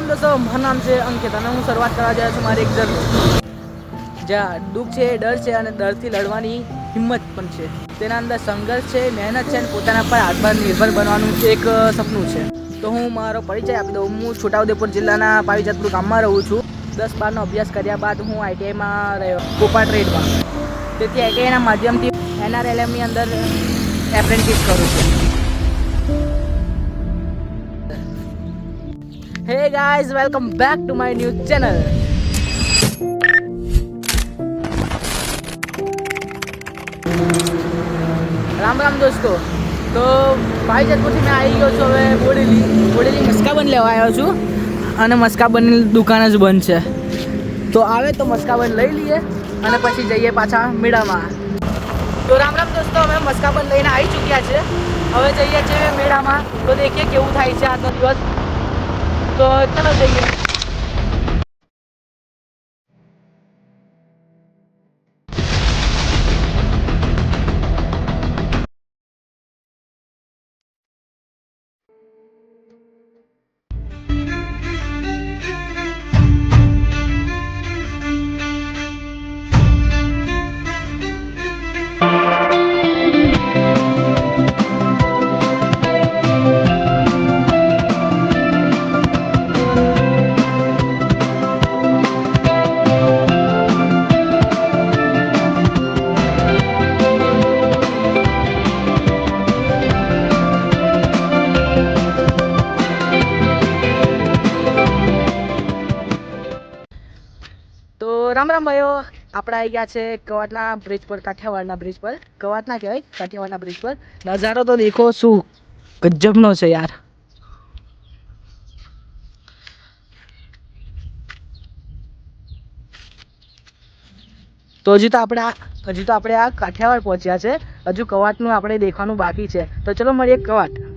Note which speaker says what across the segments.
Speaker 1: રામ દોસ્તો મારું નામ છે. અંકિત અને હું શરૂઆત કરવા જાય છું મારી એક જર્ની જ્યાં દુઃખ છે, ડર છે અને ડરથી લડવાની હિંમત પણ છે. તેના અંદર સંઘર્ષ છે, મહેનત છે અને પોતાના પર આત્મનિર્ભર બનવાનું એક સપનું છે. તો હું મારો પરિચય આપી દઉં. હું છોટાઉદેપુર જિલ્લાના પાવીજાતપુર ગામમાં રહું છું. દસ બારનો અભ્યાસ કર્યા બાદ હું આઈટીઆઈમાં રહ્યો. કોપા ટ્રેડમાં. તેથી આઈટીઆઈના માધ્યમથી એનઆરએલએમની અંદર એપ્રેન્ટિસ કરું છું. Hey guys welcome back to my new channel Ram Ram દોસ્તો તો ભાઈ જતપુરથી મેં આવી ગયો છું હવે બોડેલી બોડેલી મસ્કાબન લેવા આવ્યો છું અને મસ્કાબનની દુકાન જ બંધ છે તો આવે તો મસ્કાબન લઈ લઈએ અને પછી જઈએ પાછા મેળામાં તો રામ રામ દોસ્તો અમે મસ્કાબન લઈને આવી ચૂક્યા છે હવે જઈએ છીએ મેળામાં તો દેખીએ કેવું થાય છે આજનો દિવસ। તો રામ રામ આપણે આવી ગયા છે કવાટના બ્રિજ પર, કાઠિયાવાડના બ્રિજ પર. કવાટના કહેવાય, કાઠિયાવાડના બ્રિજ પર. નજારો તો દેખો શું ગજબનો છે યાર. તો હજી તો આપણે આ, હજી તો આપણે આ કાઠિયાવાડ પહોંચ્યા છે. હજુ કવાટનું આપણે દેખવાનું બાકી છે. તો ચલો મળીએ કવાટ.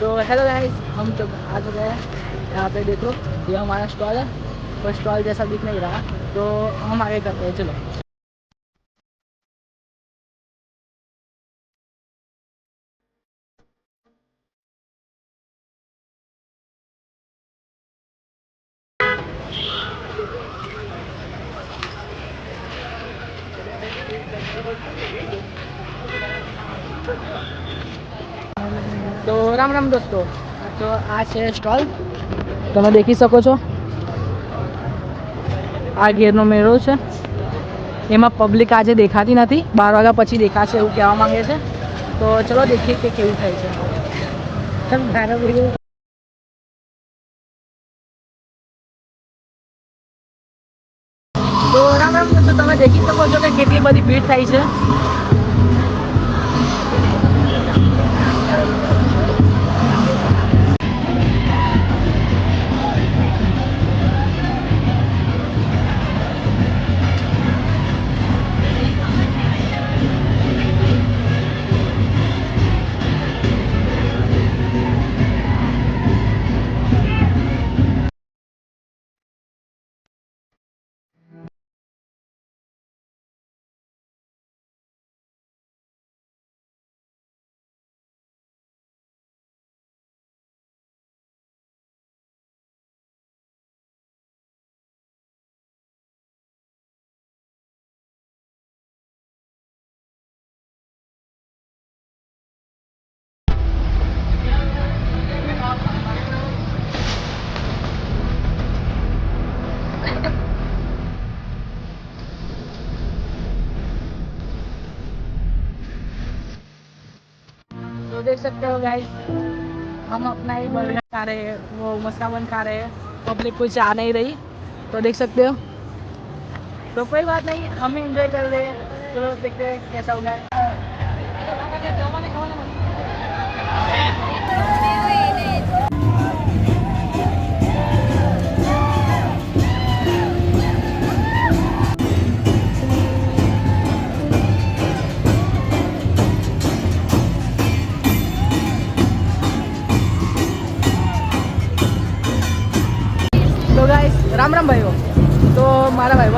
Speaker 1: तो हेलो गाइस हम तो आ चुके हैं यहाँ पे देखो ये हमारा स्टॉल है पर स्टॉल जैसा दिख नहीं रहा तो हम आगे करते हैं चलो રામ રામ દોસ્તો. તો આ છે સ્ટોલ. તમે દેખી શકો છો. આ ઘેરનો મેળો છે. એમાં પબ્લિક આજે દેખાતી નથી. બાર વાગ્યા પછી દેખાશે એવું કહેવા માંગે છે. તો ચલો દેખીએ કે કેવું થાય છે. તો રામ રામ દોસ્તો તમે દેખી શકો છો કે કેટલી બધી ભીડ થાય છે. तो देख सकते हो गाइस हम अपना ही बर्गर खा रहे हैं वो मस्काबन खा रहे हैं पब्लिक कुछ आ नहीं रही तो देख सकते हो तो कोई बात नहीं हम ही इंजॉय कर रहे हैं चलो देखते हैं कैसा होगा મારા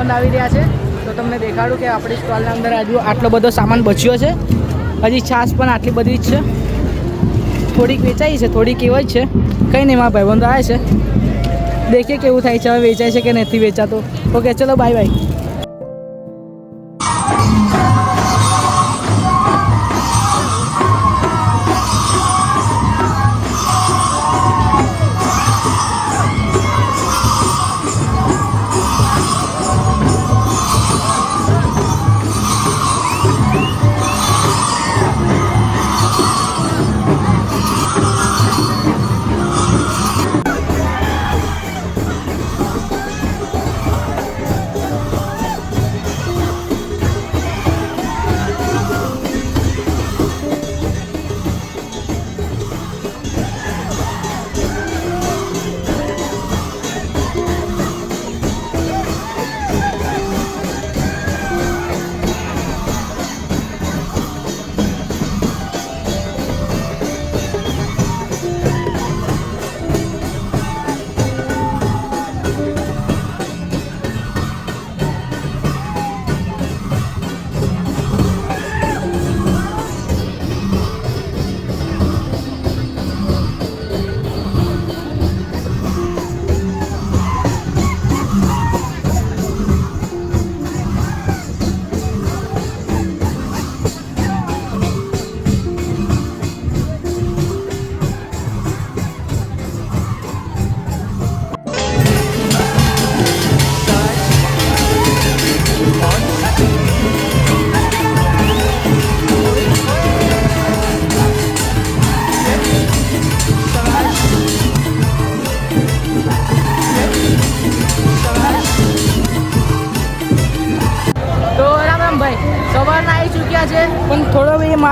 Speaker 1: ભાઈબંધ આવી રહ્યા છે. તો તમને દેખાડું કે આપણી સ્ટોલના અંદર હજુ આટલો બધો સામાન બચ્યો છે. હજી છાશ પણ આટલી બધી જ છે. થોડીક વેચાઈ છે, થોડીક એવી જ છે. કંઈ નહીં, મારા ભાઈબંધો આવે છે. દેખીએ કેવું થાય છે, હવે વેચાય છે કે નથી વેચાતો. ઓકે, ચલો બાય બાય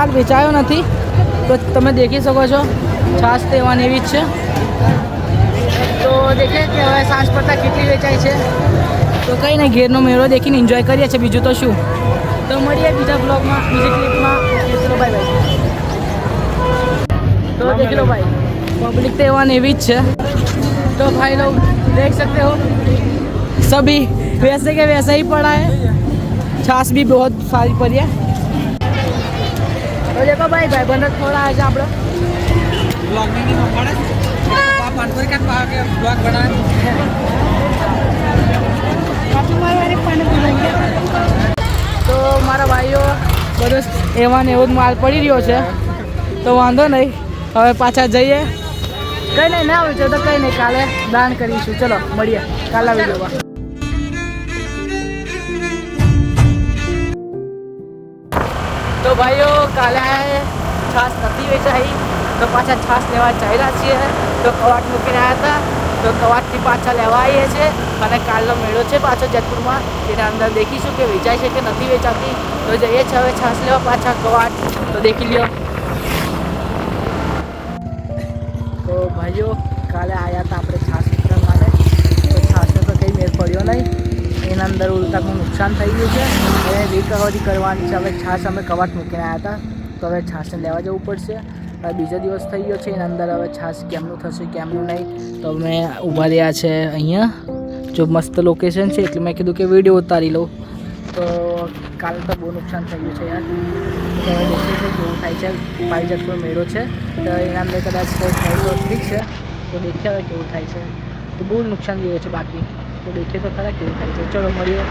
Speaker 1: થોડો બી માલ વેચાયો નથી તો તમે દેખી શકો છો છાશ તેવાની એવી જ છે તો દેખે કે હવે સાંજ પડતા કેટલી વેચાય છે તો કંઈ નહીં ઘેરનો મેળો દેખીને એન્જોય કરીએ છીએ બીજું તો શું તો મળીએ બીજા બ્લોગમાં બીજી ક્લિપમાં ઓકે, ચલો બાય બાય તો દેખ લો ભાઈ પબ્લિક तो एवन एवी है तो भाई लोग देख सकते हो सभी वैसे के वैसा ही पड़ा है छाछ भी बहुत सारी पड़ी है તો જે ભાઈ ભાઈ બંને ખવડાવે છે આપણે
Speaker 2: બ્લોગિંગ પડે પાનપુરી કાંઈક પાકે બ્લોગ બનાવે
Speaker 1: તો મારા ભાઈઓ, બધો એવા ને એવો જ માલ પડી રહ્યો છે. તો વાંધો નહીં, હવે પાછા જઈએ. કંઈ નહીં ના હોય તો કંઈ નહીં કાલે દાન કરીશું. ચલો, મળીએ. કાલે આવી વિડીયોમાં. તો ભાઈઓ, કાલે છાશ નથી વેચાઈ. તો પાછા છાશ લેવા ચાલ્યા છીએ. તો કવાટ મૂકીને આવ્યા હતા. તો કવાટથી પાછા લેવા આવીએ છીએ. અને કાલનો મેળો છે પાછો જેતપુરમાં. તેના અંદર દેખીશું કે વેચાય છે કે નથી વેચાતી. તો જઈએ છીએ હવે છાશ લેવા પાછા કવાટ. તો દેખી લ્યો. તો ભાઈઓ, કાલે આવ્યા હતા આપણે છાશ વિતરણ માટે. તો છાશનો તો કંઈ મેળ પડ્યો નહીં. એના અંદર ઉલટાનું નુકસાન થઈ ગયું છે. એને રિકવરી કરવાની છે. હવે છાશ અમે કવાટ મૂકીને આવ્યા હતા. તો હવે છાશને લેવા જવું પડશે. હવે બીજો દિવસ થઈ ગયો છે. એના અંદર હવે છાશ કેમનું થશે, કેમનું નહીં. તો અમે ઊભા રહ્યા છે અહીંયા. જો મસ્ત લોકેશન છે, એટલે મેં કીધું કે વીડિયો ઉતારી લઉં. તો કાલે તો બહુ નુકસાન થઈ ગયું છે યાર. તો દેખીએ છીએ થાય છે. પાઈજતપુર મેળો છે. તો એના અંદર કદાચ કંઈ થાય ઠીક છે. તો દેખ્યા હવે કેવું થાય છે. તો બહુ નુકસાન ગયું છે બાકી. દેખીએ તો ખરા કેવું થાય છે? ચલો મળીએ.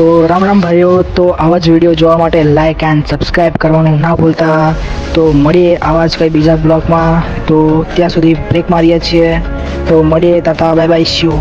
Speaker 1: તો રામ રામ ભાઈઓ, તો આવા જ વીડિયો જોવા માટે લાઇક એન્ડ સબસ્ક્રાઈબ કરવાનું ના ભૂલતા. તો મળીએ આવા જ કંઈ બીજા બ્લોગમાં તો ત્યાં સુધી બ્રેક મારીએ છીએ. તો મળીએ, તાતા બાય બાય શ્યુ